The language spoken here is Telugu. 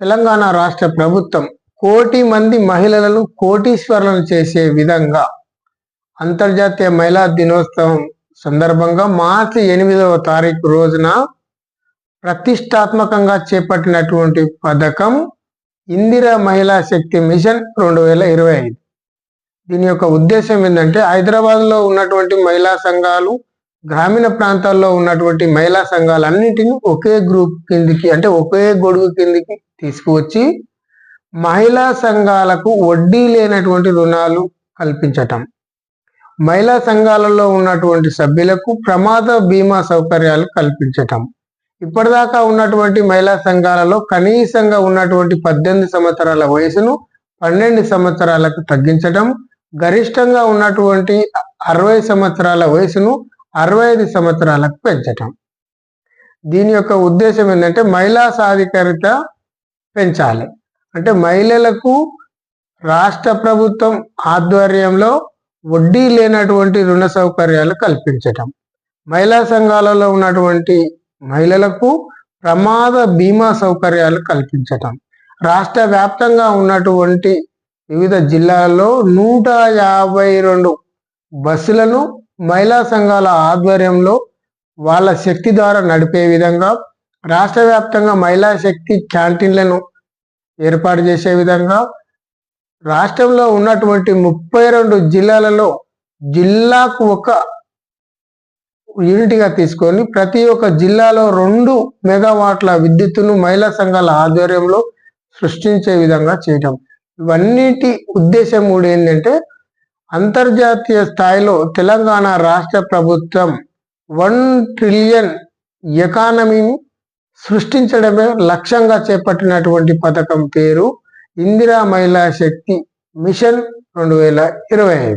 తెలంగాణ రాష్ట్ర ప్రభుత్వం కోటి మంది మహిళలను కోటీశ్వరులను చేసే విధంగా అంతర్జాతీయ మహిళా దినోత్సవం సందర్భంగా మార్చి ఎనిమిదవ తారీఖు రోజున ప్రతిష్టాత్మకంగా చేపట్టినటువంటి పథకం ఇందిరా మహిళా శక్తి మిషన్ రెండు వేల ఇరవై ఐదు. దీని యొక్క ఉద్దేశం ఏంటంటే హైదరాబాద్లో ఉన్నటువంటి మహిళా సంఘాలు గ్రామీణ ప్రాంతాల్లో ఉన్నటువంటి మహిళా సంఘాలన్నింటినీ ఒకే గ్రూప్ కిందికి అంటే ఒకే గొడుగు కిందికి తీసుకువచ్చి మహిళా సంఘాలకు వడ్డీ లేనటువంటి రుణాలు కల్పించటం. మహిళా సంఘాలలో ఉన్నటువంటి సభ్యులకు ప్రమాద బీమా సౌకర్యాలు కల్పించటం. ఇప్పటిదాకా ఉన్నటువంటి మహిళా సంఘాలలో కనీసంగా ఉన్నటువంటి పద్దెనిమిది సంవత్సరాల వయసును పన్నెండు సంవత్సరాలకు తగ్గించటం. గరిష్టంగా ఉన్నటువంటి అరవై సంవత్సరాల వయసును అరవై ఐదు సంవత్సరాలకు పెంచటం. దీని యొక్క ఉద్దేశం ఏంటంటే మహిళా సాధికారిత పెంచాలి. అంటే మహిళలకు రాష్ట్ర ప్రభుత్వం ఆధ్వర్యంలో వడ్డీ లేనటువంటి రుణ సౌకర్యాలు కల్పించటం. మహిళా సంఘాలలో ఉన్నటువంటి మహిళలకు ప్రమాద బీమా సౌకర్యాలు కల్పించటం. రాష్ట్ర వ్యాప్తంగా ఉన్నటువంటి వివిధ జిల్లాల్లో నూట యాభై రెండు బస్సులను మహిళా సంఘాల ఆధ్వర్యంలో వాళ్ళ శక్తి ద్వారా నడిపే విధంగా రాష్ట్ర వ్యాప్తంగా మహిళా శక్తి క్యాంటీన్లను ఏర్పాటు చేసే విధంగా రాష్ట్రంలో ఉన్నటువంటి ముప్పై రెండు జిల్లాలలో జిల్లాకు ఒక యూనిట్గా తీసుకొని ప్రతి ఒక్క జిల్లాలో రెండు మెగావాట్ల విద్యుత్తును మహిళా సంఘాల ఆధ్వర్యంలో సృష్టించే విధంగా చేయటం. ఇవన్నిటి ఉద్దేశం కూడా ఏంటంటే అంతర్జాతీయ స్థాయిలో తెలంగాణ రాష్ట్ర ప్రభుత్వం వన్ ట్రిలియన్ ఎకానమీని సృష్టించడమే లక్ష్యంగా చేపట్టినటువంటి పథకం పేరు ఇందిరా మహిళా శక్తి మిషన్ రెండు వేల ఇరవై ఐదు.